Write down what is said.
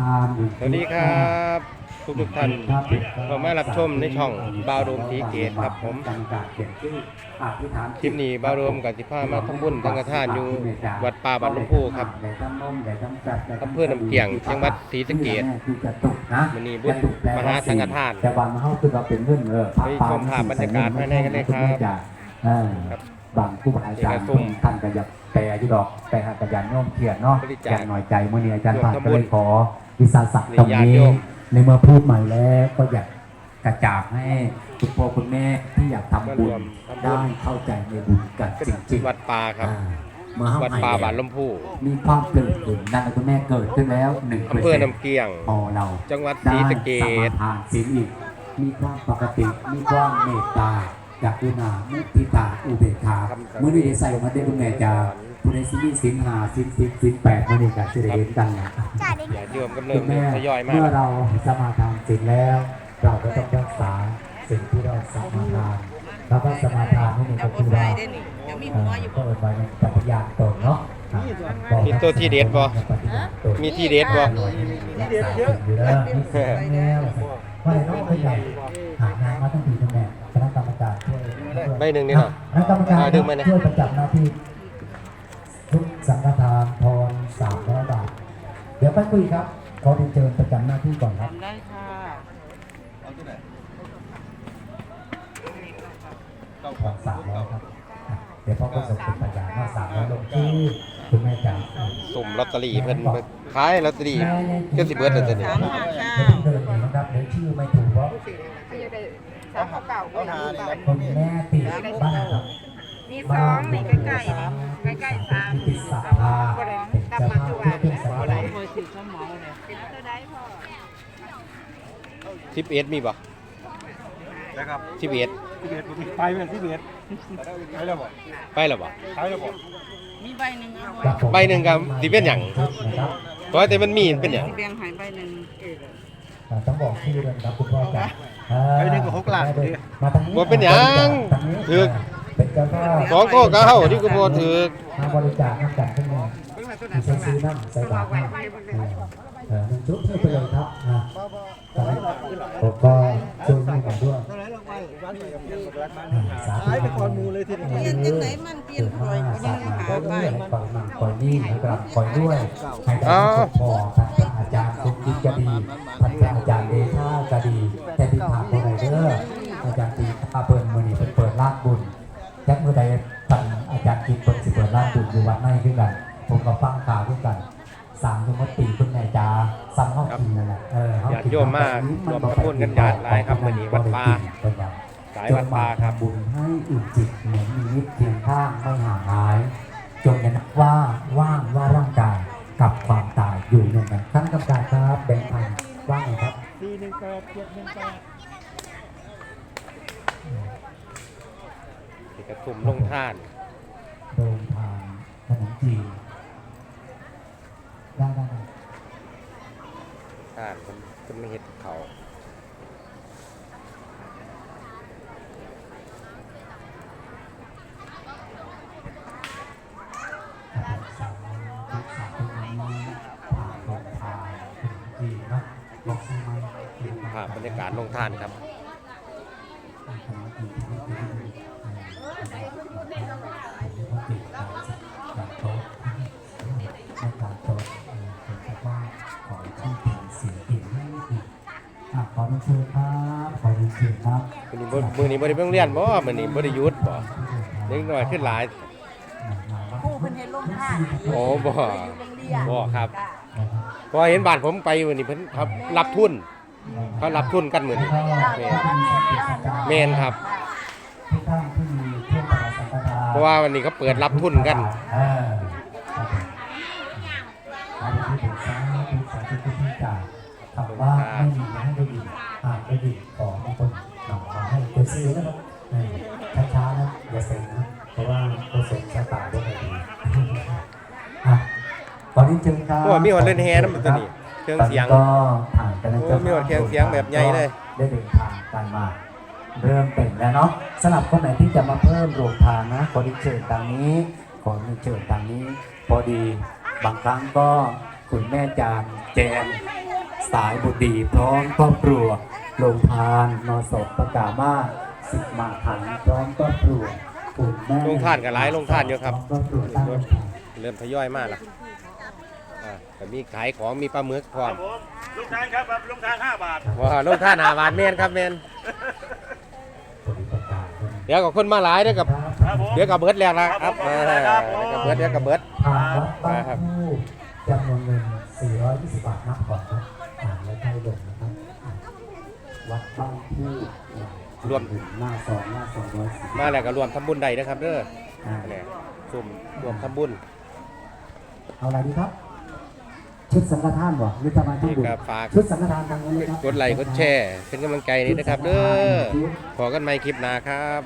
ทานสวัสดีครับทุกทุกๆท่านก็มารับชมในช่องบาวโดมทีเกตครับผมคลิปนี้บาวโดมกับสิพามาทำบุญสังฆทานอยู่วัดป่าบ้านหลวงปู่ครับอำเภอน้ำเกียงจังหวัดศรีสะเกษมื้อนี้บุญมหาสังฆทานแต่วันมาเฮาคือเราเป็นเงินเออไปชมภาพบรรยากาศภายในกันเลยครับเออครับบางผู้อาจารย์เอกชนท่านก็อยากแต่อายุดอกแต่หากกระยันโน้มเทียนเนาะบริจาคอย่างหน่อยใจเมื่อนี้อาจารย์ร่วมผ่านทำก็บุเลญยขอ วิสาสะตรงญาตินี้โยมในเมื่อพูดใหม่แล้วก็อยากกระจาบให้คุณพ่อคุณแม่ที่อยากทำบุญมารวมทำบุญได้เข้าใจในบุญกันเป็นจริงๆวัดป่าครับอ่าเมื่อเฮาวัดให้ป่าบ้านลแล้วมพู่มีความปลื้มปิ่มนั่นคุณแม่เกิดขึ้นแล้วหนึ่งอำเภอน้ำเกียงพอเรา จังหวัดศรีได้สะเกสมาษทานศีลอีกมีความปกติมีความเมตตา จากอุณามุทิตาอุเบกขาครับเมื่อนี้ได้ใส่มาได้คุณแม่จะผู้ในสิมีศีลห้าศีลสิบศีลแปดมื่อนี้ก็จะได้เห็นกันนะญาติโยมก็เริ่คุมณแม่ทยอยมาเมื่อเราสมาทานศีลแล้ว เราก็ต้องรักษาสิ่งที่เราสมาทานแล้วก็สมาทานนี่ก็คือว่าได้นี่เดี๋ยวมีเอ่หัวออยู่ก็เอิ้นว่าปฏิญาณตนเนาะอะมีตัวที่เด็ดบ่ปฏิญาณตนมีที่เด็ดบ่ที่เด็ดเยอะอยู่แล้วนี่เสียแล้วว่าอะไรน้องเป็นใหญ่หางานมาตั้งปีตั้งแต่ ใบหนึ่งนี่เนาะคณะกรรมการอ่าดึงมาเนี่ยช่วยประจำหน้าที่ทุกสังฆทานทอนสามร้อยบาท เดี๋ยวไปคุยครับขอเรียนเชิญประจำหน้าที่ก่อนครับทำได้ค่ะทอนสามร้อยครับอะเดี๋ยวพ่อก็ส่งเป็นพยานว่าสามร้อยลงชื่อคุณแม่จ๋าสุ่มลอตเตอรี่เพิ่นขายลอตเตอรี่ก็สิเบิดแล้วตัวนี้สามห้าเก้าเดี๋ยวเดินหนีนะครับเดี๋ยวชื่อไม่ถูกเพราะ สามเก่าก็มีเก่าคนแม่ติดบ้านครับนี่สองนี่ใกล้ๆนี่ใกล้ๆสามติดสัพพาเป็นเจ้าภาพที่เป็นสัพพาคอยสิสมองเลยตัวใดพ่อสิบเอ็ดมีบ่นะครับสิบเอ็ดที่เบียดไปเป็นที่เบียดไปแล้วบ่ไปแล้วบ่ไปแล้วบ่มีใบหนึ่งเอาครับผมใบหนึ่งครับสิเป็นหยังนะครับเพราะแต่มันมีเป็นหยังที่แบ่งใหายใบหนึ่งอ่า ต้องบอกชื่อด้วยนะครับคุณพ่อจ๋าอ่าไปหนึ่งกับหกล้านดิมาทางนี้บ่เป็นหยังทางนี้ถือเป็นเจ้าภาพสองโต๊ะก็เฮาที่กูบ่ถือมาบริจาคน้ำกันขึ้นมามีใช้ซื้อน้ำใส่บาตรน้ำเออหนึ่งชุดให้ไปเลยครับอ่าตอนนี้ผมก็ช่วยให้กันด้วยหายไปก่อนหมูเลยทีนี้เปลี่ยนจังไหนมันเปลี่ยนคอยก็ยังหาใบปล่อยมันปล่อยนี่นะครับปล่อยด้วยให้ได้สมพอท่านพระอาจารย์สุกิจจะดี วัดในด้วยกัน ผมก็ฟังข่าวด้วยกันสามยมตีคุณแม่จาซ้ำเข้ากินนั่นแหละเออเขญาติโยมมารวมทำบุญกันญาติหลายครับมื้อนี้วัดป่าสายวัดป่าครับบุญให้อุ่นจิตเหมือนมีนิดเพียงข้างไม่ห่างหายจงอย่านับว่าว่างว่าร่างกายกับความตายอยู่ในนั้นท่านกำกับครับแบ่งพันว่างไงครับสี่หนึ่งแปดเจ็ดหนึ่งแปดที่กระทุ่มลงท่านโดนทาง ขนมจีนได้ได้ได้ท่านผมจะไม่เฮ็ดกับเขาครับผมสามทุกสามตรงนี้ผ่านโรงทานขนมจีนเนาะบอกซื้อไหมภาพบรรยากาศลงท่านครับ ขนมจีนที่ไเรียนเชิญครับขอเรียนเชิญครับมื้อนี้บ่มื้อนี้บ่ได้ไปโรงเรียนบ่มื้อนี้บ่ได้หยุดบ่เด็กน้อยขึ้นหลายผู้เป็นเห็นลงท่าโอ้บ่อยู่โรงเรียนบ่ครับเพราะเห็นบ้านผมไปมื้อนี้เพิ่นครับรับทุนเขารับทุนกันมื้อนี้แม่นแม่นครับทุกท่านที่มีเพื่อนประสังฆทานเพราะว่าวันนี้เขาเปิดรับทุนกัน ซื้อนะครับเออช้าๆนะอย่าเซ็งนะเพราะว่าเราเซ็งชะตาด้วยดีอะตอนนี้เจอครับโอ้มีวันเล่นแฮนำตัวนี้เครื่องเสียงตนนี้ก็ผ่านกันแล้วโอ้มีวันเครื่องเสียงแบบใหญ่เลยได้เดินทางกันมาเริ่มเป็นแล้วเนาะสำหรับคนไหนที่จะมาเพิ่มโรงทานนะขอที่เชิญทางนี้ขอที่เชิญทางนี้ พอดีบางครั้งก็คุณแม่จานแจนสายบุตรีพร้อมครอบครัว โรงทานนอสพประกามาสิบมาถังพร้อมครอบครัวคุณแม่โรงทานกับหลายโรงทานอยู่ครับพร้อมครอบครัวตั้งโรงทานเริ่มทยอยมากแล้วอ่าแต่มีขายของมีปลาหมึกพร้อมลูกทานครับลูกทานห้าบาทว้าลงท่านหาบาทเมนครับเมนบริการด้วยเดี๋ยวกับคนมาหลายเด้อกับครับผม เดี๋ยวกับเบิร์ดแล้วละครับครับผมอ่าครับผมเดี๋ยวกับเบิร์ดเดี๋ยวกับเบิร์ด ทางวัดบ้านผู้จำนวนเงิน420บาทนับก่อนครับอ่านแล้วใกล้ลงนะครับอะ วัดบ้านผู้รวมถึงหน้าซองหน้าซองร้อยสิบมาแล้วก็รวมทำบุญใดนะครับเด้ออ่าเนี่ยซุ่มรวมทำบุญ เอาอะไรดีครับ ชุดสังฆทานบ่หรือจะมาทำบุญนี่ครับฝากชุดสังฆทานตรงนี้นเลยครับกดไลค์กดแชร์เป็นกำลังใจนี้นะครับเด้อขอกันใหม่คลิปหน้าครับ